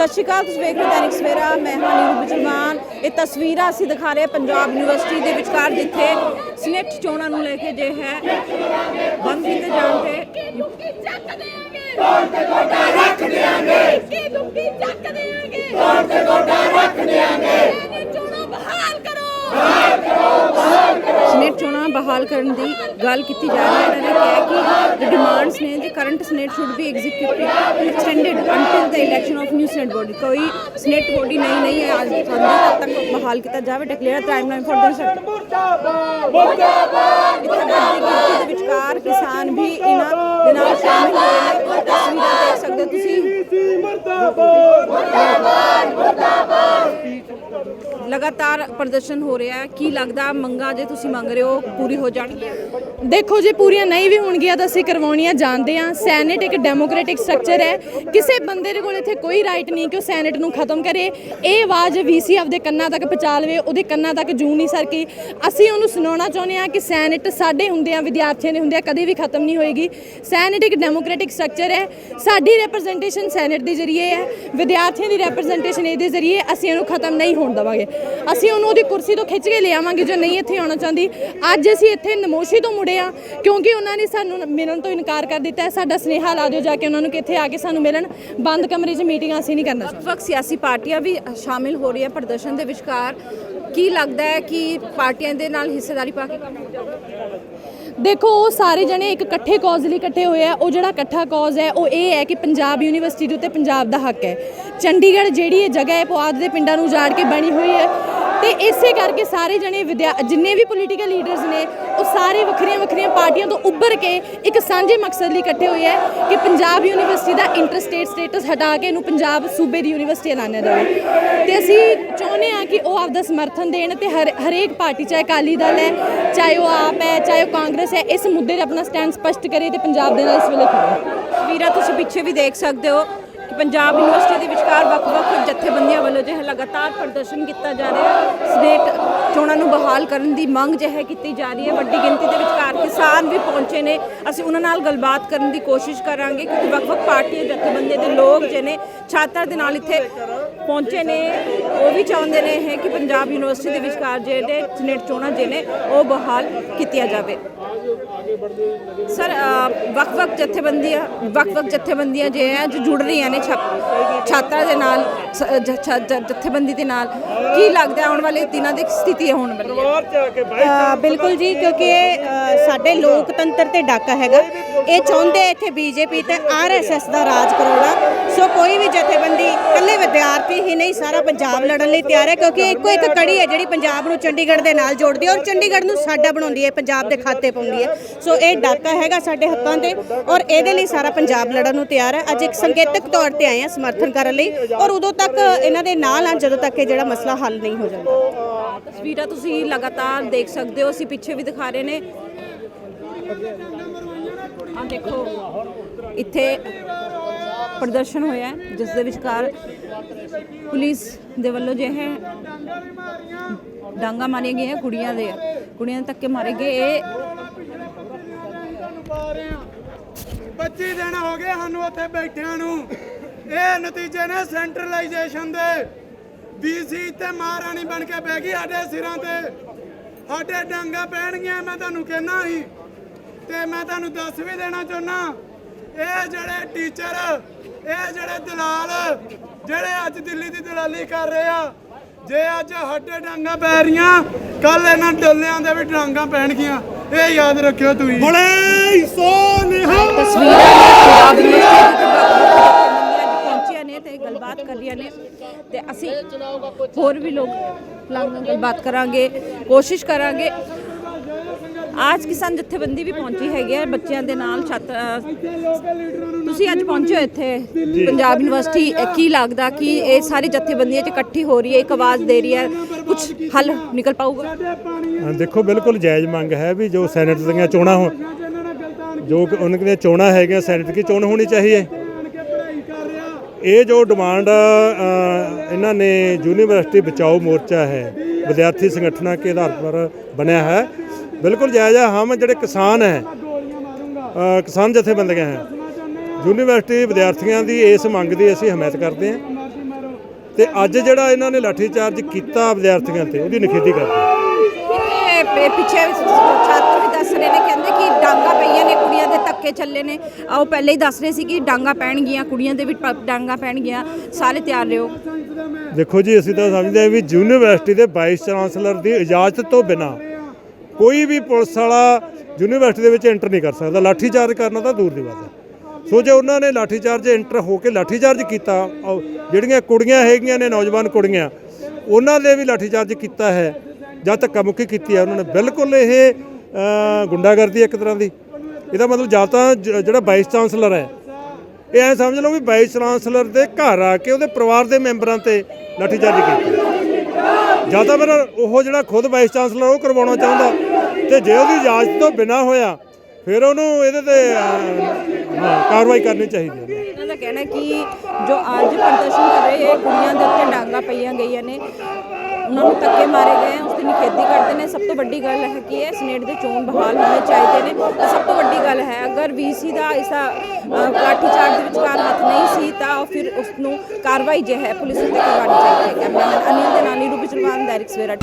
ਸਤਿ ਸ਼੍ਰੀ ਅਕਾਲ ਤੁਸੀਂ ਵੇਖ ਰਹੇ ਹੋ ਦੈਨਿਕ ਸਵੇਰਾ ਮੈਂ ਹਾਂ ਨੀਰੂ ਬਜਰਮਾਨ ਇਹ ਤਸਵੀਰਾਂ ਅਸੀਂ ਦਿਖਾ ਰਹੇ ਪੰਜਾਬ ਯੂਨੀਵਰਸਿਟੀ ਦੇ ਵਿਚਕਾਰ ਜਿੱਥੇ ਸਨੇਟ ਚੋਣਾਂ ਨੂੰ ਲੈ ਕੇ ਜੇ ਹੈ ਬੰਦ ਕੀਤੇ ਜਾਣ ਤੇ ਦੁੱਕੀ ਚੱਕ ਦੇਾਂਗੇ ਕੌਣ ਤੇ ਗੋਡਾ ਰੱਖ ਦੇਾਂਗੇ ਕੀ ਦੁੱਕੀ ਚੱਕ ਦੇਾਂਗੇ ਕੌਣ ਤੇ ਗੋਡਾ ਰੱਖ ਦੇਾਂਗੇ ਇਹਨੇ ਚੋਣਾਂ ਬਹਾਲ ਕਰੋ ਸਨੇਟ ਚੋਣਾਂ ਬਹਾਲ ਕਰਨ ਦੀ ਗੱਲ ਕੀਤੀ ਜਾ ਰਹੀ ਹੈ। ਇਹਨਾਂ ਨੇ ਕਿਹਾ ਕਿ ਡਿਮਾਂਡਸ ਨੇ ਜੇ current senate should be executive extended until the election of new senate body ਕੋਈ ਸਨੇਟ ਬੋਡੀ ਨਹੀਂ ਨਹੀਂ ਹੈ ਅੱਜ ਤੱਕ ਤੱਕ ਬਹਾਲ ਕੀਤਾ ਜਾਵੇ declare time line for the ਮੁਰਦਾਬਾਦ ਮੁਰਦਾਬਾਦ! ਦੇ ਵਿਚਕਾਰ ਕਿਸਾਨ ਵੀ ਇਹਨਾਂ ਦੇ ਨਾਲ ਸ਼ਾਮਿਲ ਹੋਏ ਨੇ। ਤਸਵੀਰਾਂ ਦੇਖ ਸਕਦੇ ਹੋ ਤੁਸੀਂ। ਲਗਾਤਾਰ ਪ੍ਰਦਰਸ਼ਨ ਹੋ ਰਿਹਾ ਹੈ। ਕੀ ਲੱਗਦਾ ਮੰਗਾ ਜੇ ਤੁਸੀਂ ਮੰਗ ਰਹੇ ਹੋ, ਪੂਰੀ ਹੋ ਜਾਣਗੀਆਂ? ਦੇਖੋ ਜੇ ਪੂਰੀਆਂ ਨਹੀਂ ਵੀ ਹੋਣਗੀਆਂ ਤਾਂ ਅਸੀਂ ਕਰਵਾਉਣੀਆਂ ਜਾਣਦੇ ਹਾਂ। ਸੈਨੇਟ ਇੱਕ ਡੈਮੋਕ੍ਰੈਟਿਕ ਸਟਰਕਚਰ ਹੈ। ਕਿਸੇ ਬੰਦੇ ਦੇ ਕੋਲ ਇੱਥੇ ਕੋਈ ਰਾਈਟ ਨਹੀਂ ਕਿ ਉਹ ਸੈਨੇਟ ਨੂੰ ਖਤਮ ਕਰੇ। ਇਹ ਆਵਾਜ਼ ਵੀਸੀ ਆਪਦੇ ਕੰਨਾਂ ਤੱਕ ਪਹੁੰਚਾ ਲਵੇ, ਉਹਦੇ ਕੰਨਾਂ ਤੱਕ ਜੂ ਨਹੀਂ ਸਰਕੀ। ਅਸੀਂ ਉਹਨੂੰ ਸੁਣਾਉਣਾ ਚਾਹੁੰਦੇ ਹਾਂ ਕਿ ਸੈਨੇਟ ਸਾਡੇ ਹੁੰਦੇ ਆ, ਵਿਦਿਆਰਥੀਆਂ ਦੇ ਹੁੰਦੇ ਆ, ਕਦੇ ਵੀ ਖਤਮ ਨਹੀਂ ਹੋਏਗੀ। ਸੈਨੇਟ ਇੱਕ ਡੈਮੋਕ੍ਰੈਟਿਕ ਸਟਰਕਚਰ ਹੈ। ਸਾਡੀ ਰਿਪਰੈਜ਼ੈਂਟੇਸ਼ਨ ਸੈਨੇਟ ਦੇ ਜ਼ਰੀਏ ਹੈ। ਵਿਦਿਆਰਥੀਆਂ ਦੀ ਰਿਪਰੈਜ਼ੈਂਟੇਸ਼ਨ ਇਹਦੇ ਜ਼ਰੀਏ ਅਸੀਂ ਇਹਨੂੰ ਖਤਮ ਨਹੀਂ ਹੋਣ ਦੇਵਾਂਗੇ। ਅਸੀਂ ਉਹਨੂੰ ਉਹਦੀ ਕੁਰਸੀ ਤੋਂ ਖਿੱਚ ਕੇ ਲਿਆਵਾਂਗੇ ਜੋ ਨਹੀਂ ਇੱਥੇ ਆਉਣਾ ਚਾਹੁੰਦੀ। ਅੱਜ ਅਸੀਂ ਇੱਥੇ ਨਮੋਸ਼ੀ ਤੋਂ ਮੁੜੇ ਆ, ਕਿਉਂਕਿ ਉਹਨਾਂ ਨੇ ਸਾਨੂੰ ਮਿਲਣ ਤੋਂ ਇਨਕਾਰ ਕਰ ਦਿੱਤਾ ਹੈ। ਸਾਡਾ ਸੁਨੇਹਾ ਲਾ ਦਿਓ ਜਾ ਕੇ ਉਹਨਾਂ ਨੂੰ ਕਿ ਇੱਥੇ ਆ ਕੇ ਸਾਨੂੰ ਮਿਲਣ। ਬੰਦ ਕਮਰੇ 'ਚ ਮੀਟਿੰਗਾਂ ਅਸੀਂ ਨਹੀਂ ਕਰਨਾ ਚਾਹੁੰਦੇ। ਵੱਖ ਸਿਆਸੀ ਪਾਰਟੀਆਂ ਵੀ ਸ਼ਾਮਿਲ ਹੋ ਰਹੀਆਂ ਪ੍ਰਦਰਸ਼ਨ ਦੇ ਵਿਚਕਾਰ। ਕੀ ਲੱਗਦਾ ਹੈ ਕਿ ਪਾਰਟੀਆਂ ਦੇ ਨਾਲ ਹਿੱਸੇਦਾਰੀ ਪਾ ਕੇ ਦੇਖੋ, ਉਹ ਸਾਰੇ ਜਣੇ ਇੱਕ ਇਕੱਠੇ ਕੌਜ਼ ਲਈ ਇਕੱਠੇ ਹੋਏ ਆ। ਉਹ ਜਿਹੜਾ ਇਕੱਠਾ ਕੌਜ਼ ਹੈ, ਉਹ ਇਹ ਹੈ ਕਿ ਪੰਜਾਬ ਯੂਨੀਵਰਸਿਟੀ ਦੇ ਉੱਤੇ ਪੰਜਾਬ ਦਾ ਹੱਕ ਹੈ। ਚੰਡੀਗੜ੍ਹ ਜਿਹੜੀ ਇਹ ਜਗ੍ਹਾ ਹੈ ਪੁਆਧ ਦੇ ਪਿੰਡਾਂ ਨੂੰ ਉਜਾੜ ਕੇ ਬਣੀ ਹੋਈ ਹੈ। ਤੇ ਇਸੇ ਕਰਕੇ ਸਾਰੇ ਜਣੇ ਵਿਦਿਆ ਜਿੰਨੇ ਵੀ ਪੋਲੀਟੀਕਲ ਲੀਡਰਸ ਨੇ, ਉਹ ਸਾਰੇ ਵੱਖਰੀਆਂ ਵੱਖਰੀਆਂ ਪਾਰਟੀਆਂ ਤੋਂ ਉੱਭਰ ਕੇ ਇੱਕ ਸਾਂਝੇ ਮਕਸਦ ਲਈ ਇਕੱਠੇ ਹੋਏ ਹੈ ਕਿ ਪੰਜਾਬ ਯੂਨੀਵਰਸਿਟੀ ਦਾ ਇੰਟਰਸਟੇਟ ਸਟੇਟਸ ਹਟਾ ਕੇ ਇਹਨੂੰ ਪੰਜਾਬ ਸੂਬੇ ਦੀ ਯੂਨੀਵਰਸਿਟੀ ਐਲਾਨਿਆ ਜਾਵੇ। ਤੇ ਅਸੀਂ ਚਾਹੁੰਦੇ ਹਾਂ ਕਿ ਉਹ ਆਪਦਾ ਸਮਰਥਨ ਦੇਣ ਤੇ ਹਰ ਹਰੇਕ ਪਾਰਟੀ, ਚਾਹੇ ਅਕਾਲੀ ਦਲ ਹੈ, ਚਾਹੇ ਉਹ ਆਪ ਹੈ, ਚਾਹੇ ਉਹ ਕਾਂਗਰਸ ਹੈ, ਇਸ ਮੁੱਦੇ 'ਤੇ ਆਪਣਾ ਸਟੈਂਡ ਸਪਸ਼ਟ ਕਰੇ ਤੇ ਪੰਜਾਬ ਦੇ ਨਾਲ ਇਸ ਵੇਲੇ ਖੜੇ ਵੀਰਾ, ਤੁਸੀਂ ਪਿੱਛੇ ਵੀ ਦੇਖ ਸਕਦੇ ਹੋ ਪੰਜਾਬ ਯੂਨੀਵਰਸਿਟੀ ਦੇ ਵਿਚਕਾਰ ਵੱਖ-ਵੱਖ ਜਥੇਬੰਦੀਆਂ ਵੱਲੋਂ ਜਿਹੜਾ ਲਗਾਤਾਰ ਪ੍ਰਦਰਸ਼ਨ ਕੀਤਾ ਜਾ ਰਿਹਾ ਹੈ। ਸਟੇਟ ਚੋਣਾਂ ਨੂੰ ਬਹਾਲ ਕਰਨ ਦੀ ਮੰਗ ਜਿਹੜਾ ਹੈ ਕੀਤੀ ਜਾ ਰਹੀ ਹੈ। ਵੱਡੀ ਗਿਣਤੀ ਦੇ ਵਿਚਕਾਰ ਕਿਸਾਨ ਵੀ ਪਹੁੰਚੇ ਨੇ। ਅਸੀਂ ਉਹਨਾਂ ਨਾਲ ਗੱਲਬਾਤ ਕਰਨ ਦੀ ਕੋਸ਼ਿਸ਼ ਕਰਾਂਗੇ ਕਿਉਂਕਿ ਵੱਖ-ਵੱਖ ਪਾਰਟੀਆਂ, ਜਥੇਬੰਦੀਆਂ ਦੇ ਲੋਕ ਜਿਹਨੇ ਛਾਤਰ ਦੇ ਨਾਲ ਇੱਥੇ ਪਹੁੰਚੇ ਨੇ ਉਹ ਵੀ ਚਾਹੁੰਦੇ ਨੇ ਇਹ ਕਿ ਪੰਜਾਬ ਯੂਨੀਵਰਸਿਟੀ ਦੇ ਵਿਚਕਾਰ ਜਿਹੜੇ ਸਨੇਟ ਚੋਣਾਂ ਜਿਹਨੇ ਉਹ ਬਹਾਲ ਕੀਤੀਆਂ ਜਾਵੇ। ਸਰ ਵੱਖ-ਵੱਖ ਜਥੇਬੰਦੀਆਂ ਵੱਖ-ਵੱਖ ਜਥੇਬੰਦੀਆਂ ਜੇ ਹੈ ਜੋ ਜੁੜ ਰਹੀਆਂ ਨੇ ਛਾਤਰਾਂ ਦੇ ਨਾਲ ਜ- ਜ- ਜਥੇਬੰਦੀ ਦੇ ਨਾਲ ਕੀ ਲੱਗਦਾ ਆਉਣ ਵਾਲੇ ਦਿਨਾਂ ਦੀ ਸਥਿਤੀ ਹੋਣ ਵਾਲੀ ਹੈ? ਬਿਲਕੁਲ ਜੀ ਕਿਉਂਕਿ ਸਾਡੇ ਲੋਕਤੰਤਰ ਤੇ ਡਾਕਾ ਹੈਗਾ। ਇਹ ਚਾਹੁੰਦੇ ਇੱਥੇ ਬੀਜੇਪੀ ਤੇ ਆਰਐਸਐਸ ਦਾ ਰਾਜ ਕਰਾਉਣਾ। ਸੋ ਕੋਈ ਵੀ ਜਥੇਬੰਦੀ ਇਕੱਲੇ ਵਿਦਿਆਰਥੀ ਹੀ ਨਹੀਂ, ਸਾਰਾ ਪੰਜਾਬ ਲੜਨ ਲਈ ਤਿਆਰ ਹੈ, ਕਿਉਂਕਿ ਇੱਕੋ ਇੱਕ ਕੜੀ ਹੈ ਜਿਹੜੀ ਪੰਜਾਬ ਨੂੰ ਚੰਡੀਗੜ੍ਹ ਦੇ ਨਾਲ ਜੋੜਦੀ ਹੈ ਔਰ ਚੰਡੀਗੜ੍ਹ ਨੂੰ ਸਾਡਾ ਬਣਾਉਂਦੀ ਹੈ, ਪੰਜਾਬ ਦੇ ਖਾਤੇ ਪਾਉਂਦੀ ਹੈ। ਸੋ ਇਹ ਡਾਕਾ ਹੈਗਾ ਸਾਡੇ ਹੱਕਾਂ ਤੇ ਔਰ ਇਹਦੇ ਲਈ ਸਾਰਾ ਪੰਜਾਬ ਲੜਨ ਨੂੰ ਤਿਆਰ ਹੈ। ਅੱਜ ਇੱਕ ਸੰਕੇਤਕ ਤੌਰ ਤੇ ਆਏ ਹਾਂ ਸਮਰਥਨ ਕਰਨ ਲਈ ਔਰ ਉਦੋਂ ਤੱਕ ਇਹਨਾਂ ਦੇ ਨਾਲ ਆ ਜਦੋਂ ਤੱਕ ਇਹ ਜਿਹੜਾ ਮਸਲਾ ਹੱਲ ਨਹੀਂ ਹੋ ਜਾਂਦਾ। ਤਸਵੀਰਾਂ ਤੁਸੀਂ ਲਗਾਤਾਰ ਦੇਖ ਸਕਦੇ ਹੋ, ਅਸੀਂ ਪਿੱਛੇ ਵੀ ਦਿਖਾ ਰਹੇ ਨੇ। ਆ ਦੇਖੋ, ਇੱਥੇ ਪ੍ਰਦਰਸ਼ਨ ਹੋਇਆ ਜਿਸ ਦੇ ਵਿਚਕਾਰ ਪੁਲਿਸ ਦੇ ਵੱਲੋਂ ਜੋ ਹੈ ਡਾਂਗਾ ਮਾਰੀਆਂ ਗਈਆਂ ਕੁੜੀਆਂ ਦੇ ਕੁੜੀਆਂ ਦੇ ਧੱਕੇ ਮਾਰੇ ਗਏ। ਇਹ 25 ਦਿਨ ਹੋ ਗਏ ਸਾਨੂੰ ਉੱਥੇ ਬੈਠਿਆਂ ਨੂੰ। ਇਹ ਨਤੀਜੇ ਨੇ ਸੈਂਟਰਲਾਈਜੇਸ਼ਨ ਦੇ। ਬੀਸੀ ਤੇ ਮਹਾਰਾਣੀ ਬਣ ਕੇ ਬਹਿ ਗਈ ਸਾਡੇ ਸਿਰਾਂ ਤੇ। ਸਾਡੇ ਡਾਂਗਾ ਪੈਣਗੀਆਂ, ਮੈਂ ਤੁਹਾਨੂੰ ਕਹਿਣਾ ਸੀ। ਤੇ ਮੈਂ ਤੁਹਾਨੂੰ ਦੱਸ ਵੀ ਦੇਣਾ ਚਾਹੁੰਦਾ, ਇਹ ਜਿਹੜੇ ਟੀਚਰ, ਇਹ ਜਿਹੜੇ ਦਲਾਲ ਜਿਹੜੇ ਅੱਜ ਦਿੱਲੀ ਦੀ ਦਲਾਲੀ ਕਰ ਰਹੇ ਆ ਜੇ ਅੱਜ ਸਾਡੇ ਡਾਂਗਾ ਪੈ ਰਹੀਆਂ ਕੱਲ ਇਹਨਾਂ ਡੱਲਿਆਂ ਦੇ ਵੀ ਡਾਂਗਾ ਪੈਣਗੀਆਂ। ਇਹ ਯਾਦ ਰੱਖਿਓ ਤੁਸੀਂ। ਬੜੇ ਸੋ ਨਿਹਾਲ ਤਸਵੀਰਾਂ ਨੇ ਪੰਜਾਬ ਦੇ ਪਹੁੰਚੀਆਂ ਤੇ ਗੱਲਬਾਤ ਕਰ ਰਹੀਆਂ ਨੇ। ਤੇ ਅਸੀਂ ਹੋਰ ਵੀ ਲੋਕ ਨਾਲ ਗੱਲਬਾਤ ਕਰਾਂਗੇ ਕੋਸ਼ਿਸ਼ ਕਰਾਂਗੇ। ਅੱਜ ਕਿਸਾਨ ਜਥੇਬੰਦੀ ਵੀ ਪਹੁੰਚੀ ਹੈਗੀ ਹੈ ਬੱਚਿਆਂ ਦੇ ਨਾਲ ਛਾਤਰ ਤੁਸੀਂ ਅੱਜ ਪਹੁੰਚੇ ਹੋ ਇੱਥੇ ਪੰਜਾਬ ਯੂਨੀਵਰਸਿਟੀ ਕੀ ਲੱਗਦਾ ਕਿ ਇਹ ਸਾਰੀ ਜਥੇਬੰਦੀਆਂ 'ਚ ਇਕੱਠੀ ਹੋ ਰਹੀ ਹੈ ਇੱਕ ਆਵਾਜ਼ ਦੇ ਰਹੀ ਹੈ ਕੁਝ ਹੱਲ ਨਿਕਲ ਪਾਊਗਾ? ਦੇਖੋ ਬਿਲਕੁਲ ਜਾਇਜ਼ ਮੰਗ ਹੈ ਵੀ ਜੋ ਸੈਨੇਟ ਦੀਆਂ ਚੋਣਾਂ ਹੋ ਜੋ ਕਿ ਉਹਨਾਂ ਦੀਆਂ ਚੋਣਾਂ ਹੈਗੀਆਂ ਸੈਨੇਟ ਦੀ ਚੋਣ ਹੋਣੀ ਚਾਹੀਏ। ਇਹ ਜੋ ਡਿਮਾਂਡ ਇਹਨਾਂ ਨੇ ਯੂਨੀਵਰਸਿਟੀ ਬਚਾਓ ਮੋਰਚਾ ਹੈ ਵਿਦਿਆਰਥੀ ਸੰਗਠਨਾਂ ਕੇ ਆਧਾਰ ਪਰ ਬਣਿਆ ਹੈ ਬਿਲਕੁਲ ਜਾਇਜ਼ ਹੈ ਹਮ ਜਿਹੜੇ ਕਿਸਾਨ ਹੈ ਕਿਸਾਨ ਜਥੇਬੰਦੀਆਂ ਹੈ ਯੂਨੀਵਰਸਿਟੀ ਵਿਦਿਆਰਥੀਆਂ ਦੀ ਇਸ ਮੰਗ ਦੀ ਅਸੀਂ ਹਮਾਇਤ ਕਰਦੇ ਹਾਂ। ਤੇ ਅੱਜ ਜਿਹੜਾ ਇਹਨਾਂ ਨੇ ਲਾਠੀਚਾਰਜ ਕੀਤਾ ਵਿਦਿਆਰਥੀਆਂ ਤੇ ਉਹਦੀ ਨਿਖੇਧੀ ਕਰਦੇ ਪਿੱਛੇ ਛਾਤਰ ਵੀ ਦੱਸ ਰਹੇ ਨੇ ਕਹਿੰਦੇ ਕਿ ਡਾਂਗਾ ਪਈਆਂ ਨੇ ਕੁੜੀਆਂ ਦੇ ਧੱਕੇ ਚੱਲੇ ਨੇ। ਆਓ ਪਹਿਲੇ ਹੀ ਦੱਸ ਰਹੇ ਸੀ ਕਿ ਡਾਂਗਾ ਪੈਣਗੀਆਂ ਕੁੜੀਆਂ ਦੇ ਵੀ ਡਾਂਗਾ ਪੈਣਗੀਆਂ। ਸਾਰੇ ਤਿਆਰ ਰਹੋ। ਦੇਖੋ ਜੀ ਅਸੀਂ ਤਾਂ ਸਮਝਦੇ ਹਾਂ ਵੀ ਯੂਨੀਵਰਸਿਟੀ ਦੇ ਵਾਈਸ ਚਾਂਸਲਰ ਦੀ ਇਜਾਜ਼ਤ ਤੋਂ ਬਿਨਾ ਕੋਈ ਵੀ ਪੁਲਿਸ ਵਾਲਾ ਯੂਨੀਵਰਸਿਟੀ ਦੇ ਵਿੱਚ ਐਂਟਰ ਨਹੀਂ ਕਰ ਸਕਦਾ। ਲਾਠੀਚਾਰਜ ਕਰਨਾ ਤਾਂ ਦੂਰ ਦੀ ਬਾਤ ਹੈ। ਸੋ ਜੇ ਉਹਨਾਂ ਨੇ ਲਾਠੀਚਾਰਜ ਐਂਟਰ ਹੋ ਕੇ ਲਾਠੀਚਾਰਜ ਕੀਤਾ ਜਿਹੜੀਆਂ ਕੁੜੀਆਂ ਹੈਗੀਆਂ ਨੇ, ਨੌਜਵਾਨ ਕੁੜੀਆਂ, ਉਹਨਾਂ ਦੇ ਵੀ ਲਾਠੀਚਾਰਜ ਕੀਤਾ ਹੈ, ਜਾਂ ਧੱਕਾ ਮੁੱਕੀ ਕੀਤੀ ਹੈ ਉਹਨਾਂ ਨੇ। ਬਿਲਕੁਲ ਇਹ ਗੁੰਡਾਗਰਦੀ ਹੈ ਇੱਕ ਤਰ੍ਹਾਂ ਦੀ। ਇਹਦਾ ਮਤਲਬ ਜਾਂ ਤਾਂ ਜਿਹੜਾ ਵਾਈਸ ਚਾਂਸਲਰ ਹੈ, ਇਹ ਐ ਸਮਝ ਲਓ ਵੀ ਵਾਈਸ ਚਾਂਸਲਰ ਦੇ ਘਰ ਆ ਕੇ ਉਹਦੇ ਪਰਿਵਾਰ ਦੇ ਮੈਂਬਰਾਂ ਤੇ ਲਾਠੀਚਾਰਜ ਕੀਤੀ। ਜਾਂ ਤਾਂ ਫਿਰ ਉਹ ਜਿਹੜਾ ਖੁਦ ਵਾਈਸ ਚਾਂਸਲਰ ਉਹ ਕਰਵਾਉਣਾ ਚਾਹੁੰਦਾ। ਤੇ ਜੇ ਉਹਦੀ ਇਜਾਜ਼ਤ ਤੋਂ ਬਿਨਾ ਹੋਇਆ ਫਿਰ ਉਹਨੂੰ ਇਹਦੇ ਤੇ ਅਹ, ਹਾਂ, ਕਾਰਵਾਈ ਕਰਨੀ ਚਾਹੀਦੀ ਹੈ। ਇਹਨਾਂ ਦਾ ਕਹਿਣਾ ਹੈ ਕਿ ਜੋ ਅੱਜ ਪ੍ਰਦਰਸ਼ਨ ਕਰ ਰਹੇ ਇਹ ਕੁੜੀਆਂ ਦੇ ਉੱਤੇ ਡਾਂਗਾ ਪਈਆਂ ਗਈਆਂ ਨੇ। ਉਹਨਾਂ ਨੂੰ ਧੱਕੇ ਮਾਰੇ ਗਏ ਆ, ਉਸ ਦੀ ਨਿਖੇਧੀ ਕਰਦੇ ਨੇ। ਸਭ ਤੋਂ ਵੱਡੀ ਗੱਲ ਹੈ ਕਿ ਇਹ ਸਨੇਟ ਦੇ ਚੋਣ ਬਹਾਲ ਹੋਣੇ ਚਾਹੀਦੇ ਨੇ। ਤੇ ਸਭ ਤੋਂ ਵੱਡੀ ਗੱਲ ਹੈ ਅਗਰ ਵੀਸੀ ਦਾ ਇਸਾ ਲਾਠੀਚਾਰਜ ਦੇ ਵਿਚਕਾਰ ਹੱਥ ਨਹੀਂ ਸੀ ਤਾਂ ਫਿਰ ਉਸ ਨੂੰ ਕਾਰਵਾਈ ਜੇ ਹੈ ਪੁਲਿਸ ਉੱਤੇ ਕਰਵਾਉਣੀ ਚਾਹੀਦੀ ਹੈ। ਕੈਮਰਾਮੈਨ ਅਨਿਲ ਦੇ ਨਾਲ ਨੀਰੂ ਬਿਜਲਵਾਨ ਦਾਇਰਕ ਸਵੇਰਾ